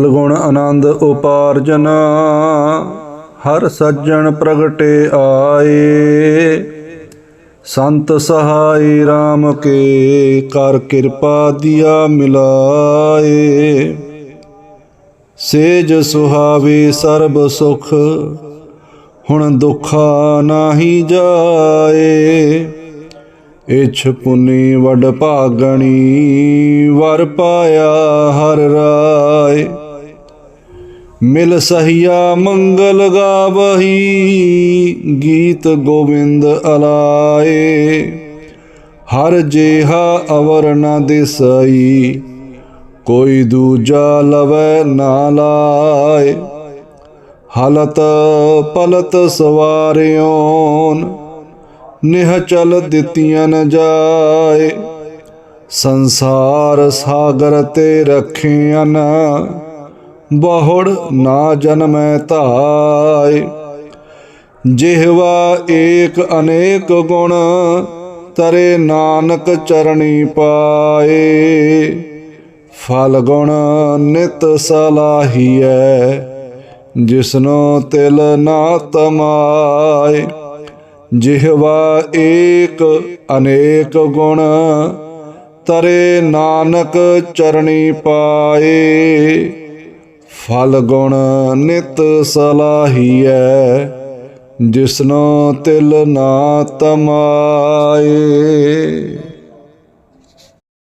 ਗੁਣ ਆਨੰਦ ਉਪਾਰਜਨ, ਹਰ ਸੱਜਣ ਪ੍ਰਗਟੇ ਆਏ। ਸੰਤ ਸਹਾਈ RAM ਕੇ ਕਰ ਕਿਰਪਾ ਦਿਆ ਮਿਲਾਏ। ਸੇਜ ਸੁਹਾਵੇ ਸਰਬ ਸੁਖ, ਹੁਣ ਦੁਖਾ ਨਾਹੀ ਜਾਏ। ਇਛ ਪੁਨੀ ਵਡ ਭਾਗਣੀ, ਵਰ ਪਾਇਆ ਹਰ ਰਾ ਮਿਲ ਸਹੀਆ ਮੰਗਲ ਗਾਵਹੀ, ਗੀਤ ਗੋਬਿੰਦ ਅਲਾਏ। ਹਰ ਜੇਹਾ ਅਵਰ ਨ ਦਿਸਈ, ਕੋਈ ਦੂਜਾ ਲਵੈ ਨਾ ਲਾਏ। ਹਲਤ ਪਲਤ ਸਵਾਰਿਓਨ ਨਿਹਚਲ ਦਿੱਤੀਆਂ ਨ ਜਾਏ। ਸੰਸਾਰ ਸਾਗਰ ਤੇ ਰੱਖਿਆਨ ਬਹੁੜ ਨਾ ਜਨਮੈ ਧਾਇ ਜਿਹਵਾ ਏਕ ਅਨੇਕ ਗੁਣ ਤਰੇ ਨਾਨਕ ਚਰਣੀ ਪਾਏ। ਫਲ ਗੁਣ ਨਿਤ ਸਲਾਹੀਐ, ਜਿਸਨੋ ਤਿਲ ਨਾ ਤਮਾਏ। ਜਿਹਵਾ ਏਕ ਅਨੇਕ ਗੁਣ ਤਰੇ ਨਾਨਕ ਚਰਣੀ ਪਾਏ। ਫਲ ਗੁਣ ਨਿਤ ਸਲਾਹੀਐ ਜਿਸਨੋ ਤਿਲ ਨਾ ਤਮਾਏ